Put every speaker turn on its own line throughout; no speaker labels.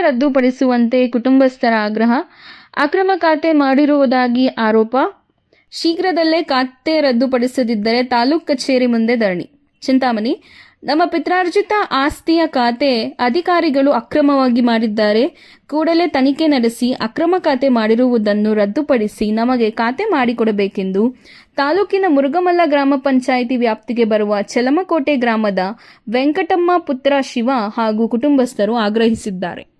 ರದ್ದುಪಡಿಸುವಂತೆ ಕುಟುಂಬಸ್ಥರ ಆಗ್ರಹ, ಅಕ್ರಮ ಖಾತೆ ಮಾಡಿರುವುದಾಗಿ ಆರೋಪ. ಶೀಘ್ರದಲ್ಲೇ ಖಾತೆ ರದ್ದುಪಡಿಸದಿದ್ದರೆ ತಾಲೂಕು ಕಚೇರಿ ಮುಂದೆ ಧರಣಿ. ಚಿಂತಾಮಣಿ, ನಮ್ಮ ಪಿತ್ರಾರ್ಜಿತ ಆಸ್ತಿಯ ಖಾತೆ ಅಧಿಕಾರಿಗಳು ಅಕ್ರಮವಾಗಿ ಮಾಡಿದ್ದಾರೆ. ಕೂಡಲೇ ತನಿಖೆ ನಡೆಸಿ ಅಕ್ರಮ ಖಾತೆ ಮಾಡಿರುವುದನ್ನು ರದ್ದುಪಡಿಸಿ ನಮಗೆ ಖಾತೆ ಮಾಡಿಕೊಡಬೇಕೆಂದು ತಾಲೂಕಿನ ಮುರುಗಮಲ್ಲ ಗ್ರಾಮ ಪಂಚಾಯಿತಿ ವ್ಯಾಪ್ತಿಗೆ ಬರುವ ಚಲಮಕೋಟೆ ಗ್ರಾಮದ ವೆಂಕಟಮ್ಮ ಪುತ್ರ ಶಿವ ಹಾಗೂ ಕುಟುಂಬಸ್ಥರು ಆಗ್ರಹಿಸಿದ್ದಾರೆ.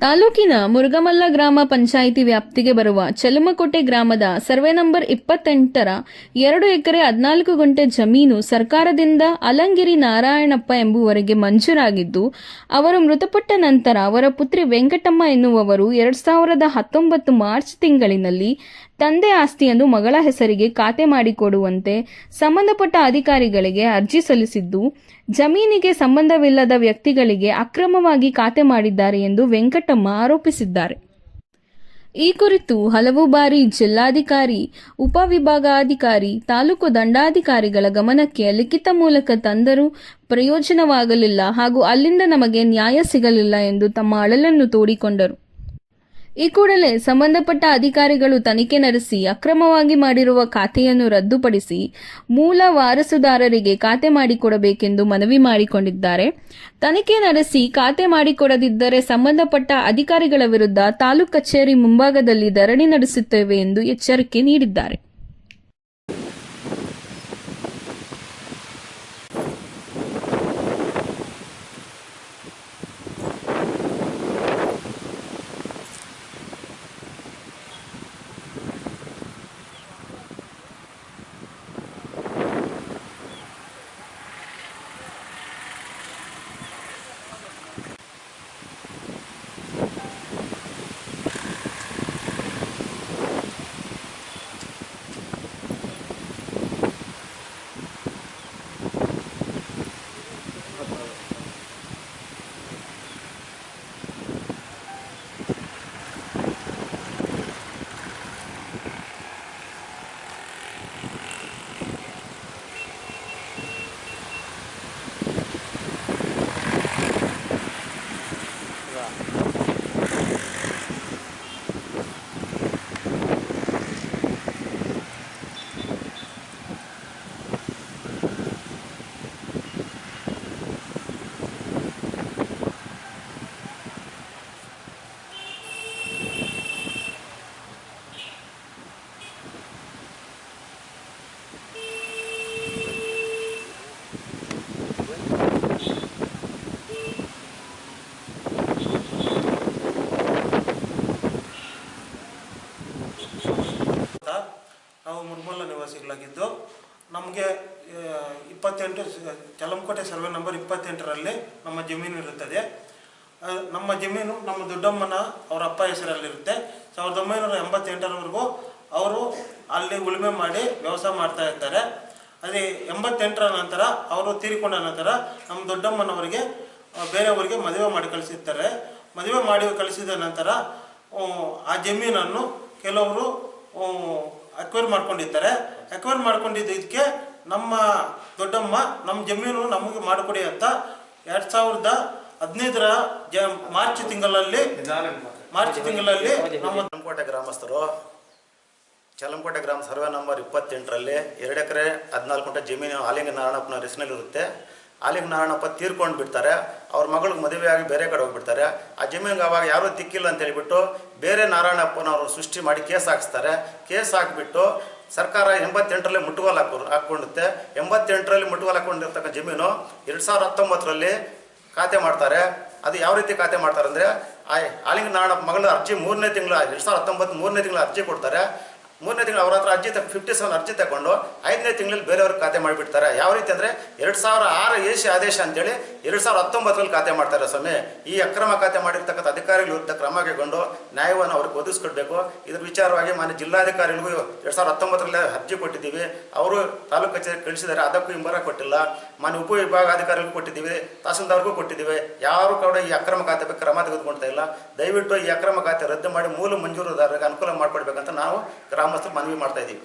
ತಾಲೂಕಿನ ಮುರುಗಮಲ್ಲ ಗ್ರಾಮ ಪಂಚಾಯಿತಿ ವ್ಯಾಪ್ತಿಗೆ ಬರುವ ಚಲುಮಕೋಟೆ ಗ್ರಾಮದ ಸರ್ವೆ ನಂಬರ್ ಇಪ್ಪತ್ತೆಂಟರ ಎರಡು ಎಕರೆ ಹದಿನಾಲ್ಕು ಗಂಟೆ ಜಮೀನು ಸರ್ಕಾರದಿಂದ ಅಲಂಗಿರಿ ನಾರಾಯಣಪ್ಪ ಎಂಬುವರಿಗೆ ಮಂಜೂರಾಗಿದ್ದು, ಅವರು ಮೃತಪಟ್ಟ ನಂತರ ಅವರ ಪುತ್ರಿ ವೆಂಕಟಮ್ಮ ಎನ್ನುವವರು ಎರಡು ಸಾವಿರದ ಹತ್ತೊಂಬತ್ತು ಮಾರ್ಚ್ ತಿಂಗಳಿನಲ್ಲಿ ತಂದೆ ಆಸ್ತಿಯನ್ನು ಮಗಳ ಹೆಸರಿಗೆ ಖಾತೆ ಮಾಡಿಕೊಡುವಂತೆ ಸಂಬಂಧಪಟ್ಟ ಅಧಿಕಾರಿಗಳಿಗೆ ಅರ್ಜಿ ಸಲ್ಲಿಸಿದ್ದು, ಜಮೀನಿಗೆ ಸಂಬಂಧವಿಲ್ಲದ ವ್ಯಕ್ತಿಗಳಿಗೆ ಅಕ್ರಮವಾಗಿ ಖಾತೆ ಮಾಡಿದ್ದಾರೆ ಎಂದು ವೆಂಕಟಮ್ಮ ಆರೋಪಿಸಿದ್ದಾರೆ. ಈ ಕುರಿತು ಹಲವು ಬಾರಿ ಜಿಲ್ಲಾಧಿಕಾರಿ, ಉಪವಿಭಾಗಾಧಿಕಾರಿ, ತಾಲೂಕು ದಂಡಾಧಿಕಾರಿಗಳ ಗಮನಕ್ಕೆ ಲಿಖಿತ ಮೂಲಕ ತಂದರೂ ಪ್ರಯೋಜನವಾಗಲಿಲ್ಲ ಹಾಗೂ ಅಲ್ಲಿಂದ ನಮಗೆ ನ್ಯಾಯ ಸಿಗಲಿಲ್ಲ ಎಂದು ತಮ್ಮ ಅಳಲನ್ನು ತೋಡಿಕೊಂಡರು. ಈ ಕೂಡಲೇ ಸಂಬಂಧಪಟ್ಟ ಅಧಿಕಾರಿಗಳು ತನಿಖೆ ನಡೆಸಿ ಅಕ್ರಮವಾಗಿ ಮಾಡಿರುವ ಖಾತೆಯನ್ನು ರದ್ದುಪಡಿಸಿ ಮೂಲ ವಾರಸುದಾರರಿಗೆ ಖಾತೆ ಮಾಡಿಕೊಡಬೇಕೆಂದು ಮನವಿ ಮಾಡಿಕೊಂಡಿದ್ದಾರೆ. ತನಿಖೆ ನಡೆಸಿ ಖಾತೆ ಮಾಡಿಕೊಡದಿದ್ದರೆ ಸಂಬಂಧಪಟ್ಟ ಅಧಿಕಾರಿಗಳ ವಿರುದ್ಧ ತಾಲೂಕು ಕಚೇರಿ ಮುಂಭಾಗದಲ್ಲಿ ಧರಣಿ ನಡೆಸುತ್ತೇವೆ ಎಂದು ಎಚ್ಚರಿಕೆ ನೀಡಿದ್ದಾರೆ
ಅಂತ ನಾವು ಮುರ್ಮಲ್ಲ ನಿವಾಸಿಗಳಾಗಿದ್ದು, ನಮಗೆ ಇಪ್ಪತ್ತೆಂಟು ಚಲಂಕೋಟೆ ಸರ್ವೆ ನಂಬರ್ ಇಪ್ಪತ್ತೆಂಟರಲ್ಲಿ ನಮ್ಮ ಜಮೀನು ಇರುತ್ತದೆ. ನಮ್ಮ ಜಮೀನು ನಮ್ಮ ದೊಡ್ಡಮ್ಮನ ಅವರ ಅಪ್ಪ ಹೆಸರಲ್ಲಿರುತ್ತೆ. ಸಾವಿರದ ಒಂಬೈನೂರ ಎಂಬತ್ತೆಂಟರವರೆಗೂ ಅವರು ಅಲ್ಲಿ ಉಳುಮೆ ಮಾಡಿ ವ್ಯವಸಾಯ ಮಾಡ್ತಾ ಇರ್ತಾರೆ ಅದೇ ಎಂಬತ್ತೆಂಟರ ನಂತರ ಅವರು ತೀರಿಕೊಂಡ ನಂತರ ನಮ್ಮ ದೊಡ್ಡಮ್ಮನವರಿಗೆ ಬೇರೆಯವರಿಗೆ ಮದುವೆ ಮಾಡಿ ಕಳಿಸಿರ್ತಾರೆ. ಮದುವೆ ಮಾಡಿ ಕಳಿಸಿದ ನಂತರ, ಆ ಜಮೀನನ್ನು ಕೆಲವರು ಅಕ್ವೈರ್ ಮಾಡ್ಕೊಂಡಿದ್ದಾರೆ ಅಕ್ವೈರ್ ಮಾಡ್ಕೊಂಡಿದ್ದಕ್ಕೆ ನಮ್ಮ ದೊಡ್ಡಮ್ಮ ನಮ್ಮ ಜಮೀನು ನಮಗೆ ಮಾಡಿಕೊಡಿ ಅಂತ ಎರಡು ಸಾವಿರದ ಹದಿನೈದರ ಜ ಮಾರ್ಚ್ ತಿಂಗಳಲ್ಲಿ ಮಾರ್ಚ್ ತಿಂಗಳಲ್ಲಿ ನಮ್ಮ
ಚಲಂಕೋಟೆ ಗ್ರಾಮಸ್ಥರು, ಚಲಂಕೋಟೆ ಗ್ರಾಮ ಸರ್ವೆ ನಂಬರ್ ಇಪ್ಪತ್ತೆಂಟರಲ್ಲಿ ಎರಡು ಎಕರೆ ಹದಿನಾಲ್ಕು ಗಂಟೆ ಜಮೀನು ಆಲಿಂಗ ನಾರಾಯಣಪ್ಪನ ಹೆಸರಿನಲ್ಲಿರುತ್ತೆ ಆಲಿಂಗ ನಾರಾಯಣಪ್ಪ ತೀರ್ಕೊಂಡು ಬಿಡ್ತಾರೆ. ಅವ್ರ ಮಗಳಿಗೆ ಮದುವೆಯಾಗಿ ಬೇರೆ ಕಡೆ ಹೋಗ್ಬಿಡ್ತಾರೆ. ಆ ಜಮೀನಿಗೆ ಅವಾಗ ಯಾರೂ ತಿಕ್ಕಿಲ್ಲ ಅಂತ ಹೇಳಿಬಿಟ್ಟು ಬೇರೆ ನಾರಾಯಣಪ್ಪನವರು ಸೃಷ್ಟಿ ಮಾಡಿ ಕೇಸ್ ಹಾಕಿಸ್ತಾರೆ. ಕೇಸ್ ಹಾಕಿಬಿಟ್ಟು ಸರ್ಕಾರ ಎಂಬತ್ತೆಂಟರಲ್ಲಿ ಮುಟ್ಟುಗೋಲು ಹಾಕ್ ಹಾಕ್ಕೊಂಡುತ್ತೆ. ಎಂಬತ್ತೆಂಟರಲ್ಲಿ ಮುಟ್ಟುಗೋಲು ಹಾಕ್ಕೊಂಡಿರ್ತಕ್ಕ ಜಮೀನು ಎರಡು ಸಾವಿರದ ಹತ್ತೊಂಬತ್ತರಲ್ಲಿ ಖಾತೆ ಮಾಡ್ತಾರೆ. ಅದು ಯಾವ ರೀತಿ ಖಾತೆ ಮಾಡ್ತಾರೆ ಅಂದರೆ ಆಯ್ ಆಲಿಂಗ ನಾರಾಯಣಪ್ಪ ಮಗಳ ಅರ್ಜಿ ಮೂರನೇ ತಿಂಗಳು ಎರಡು ಸಾವಿರದ ಹತ್ತೊಂಬತ್ತು ಮೂರನೇ ತಿಂಗಳು ಅರ್ಜಿ ಕೊಡ್ತಾರೆ. ಮೂರನೇ ತಿಂಗಳು ಅವ್ರ ಹತ್ರ ಅರ್ಜಿ ಫಿಫ್ಟಿ ಸೆವೆನ್ ಅರ್ಜಿ ತಗೊಂಡು ಐದನೇ ತಿಂಗಳಲ್ಲಿ ಬೇರೆಯವ್ರಿಗೆ ಖಾತೆ ಮಾಡಿಬಿಡ್ತಾರೆ. ಯಾವ ರೀತಿ ಅಂದರೆ ಎರಡು ಸಾವಿರ ಆರು ಎಸಿ ಆದೇಶ ಅಂತೇಳಿ ಎರಡು ಸಾವಿರದ ಹತ್ತೊಂಬತ್ತರಲ್ಲಿ ಖಾತೆ ಮಾಡ್ತಾರೆ ಸ್ವಾಮಿ. ಈ ಅಕ್ರಮ ಖಾತೆ ಮಾಡಿರ್ತಕ್ಕಂಥ ಅಧಿಕಾರಿಗಳ ವಿರುದ್ಧ ಕ್ರಮ ಕೈಗೊಂಡು ನ್ಯಾಯವನ್ನು ಅವ್ರಿಗೆ ಒದಗಿಸ್ಕೊಡ್ಬೇಕು. ಇದ್ರ ವಿಚಾರವಾಗಿ ಮಾನ್ಯ ಜಿಲ್ಲಾಧಿಕಾರಿಗಳಿಗೂ ಎರಡು ಸಾವಿರದ ಹತ್ತೊಂಬತ್ತರಲ್ಲೇ ಅರ್ಜಿ ಕೊಟ್ಟಿದ್ದೀವಿ. ಅವರು ತಾಲೂಕು ಕಚೇರಿ ಕಳಿಸಿದ್ದಾರೆ. ಅದಕ್ಕೂ ಹಿಂಬರ ಕೊಟ್ಟಿಲ್ಲ. ಮಾನ್ಯ ಉಪವಿಭಾಗಾಧಿಕಾರಿಗಳಿಗೂ ಕೊಟ್ಟಿದ್ದೀವಿ. ತಹಸೀಲ್ದಾರ್ಗೂ ಕೊಟ್ಟಿದ್ದೀವಿ. ಯಾರು ಕೂಡ ಈ ಅಕ್ರಮ ಖಾತೆ ಬಗ್ಗೆ ಕ್ರಮ ತೆಗೆದುಕೊಳ್ತಾ ಇಲ್ಲ. ದಯವಿಟ್ಟು ಈ ಅಕ್ರಮ ಖಾತೆ ರದ್ದು ಮಾಡಿ ಮೂಲ ಮಂಜೂರುದಾರರಿಗೆ ಅನುಕೂಲ ಮಾಡಿಕೊಡ್ಬೇಕಂತ ನಾವು ಗ್ರಾಮಸ್ಥರು ಮನವಿ ಮಾಡ್ತಾ ಇದ್ದೀವಿ.